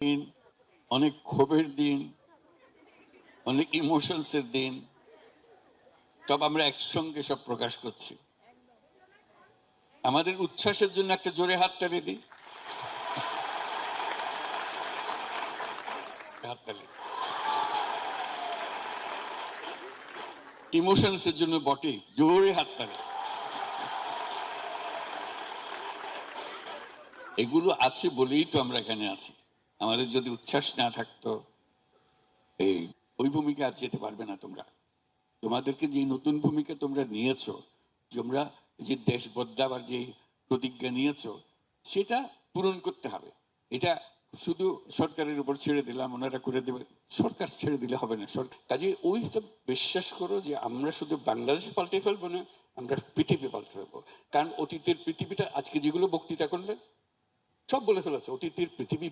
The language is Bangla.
দিন, অনেক ক্ষোভের দিন, অনেক ইমোশনসের দিন, সব আমরা একসঙ্গে সব প্রকাশ করছি। আমাদের উচ্ছ্বাসের জন্য একটা জোরে হাততালি দিই হাততালি ইমোশনসের জন্য বটে, জোরে হাত হাততালি এগুলো আছে বলেই তো আমরা এখানে আছি। আমাদের যদি উচ্ছ্বাস না থাকতো, এই ওই ভূমিকা আর যেতে পারবে না তোমরা। তোমাদেরকে যে নতুন ভূমিকা তোমরা নিয়েছো, তোমরা যে দেশ বদলাবার যে প্রতিজ্ঞা নিয়েছো, সেটা পূরণ করতে হবে। এটা শুধু সরকারের উপর ছেড়ে দিলাম, ওনারা করে দেবে। সরকার ছেড়ে দিলে হবে না। সরকার কাজে ওই সব বিশ্বাস করো যে আমরা শুধু বাংলাদেশ পাল্টে ফেলব না, আমরা পৃথিবী পাল্টে ফেলব। কারণ অতীতের পৃথিবীটা আজকে যেগুলো বক্তৃতা করলে, সব বলে ফেলেছে, অতীতের পৃথিবী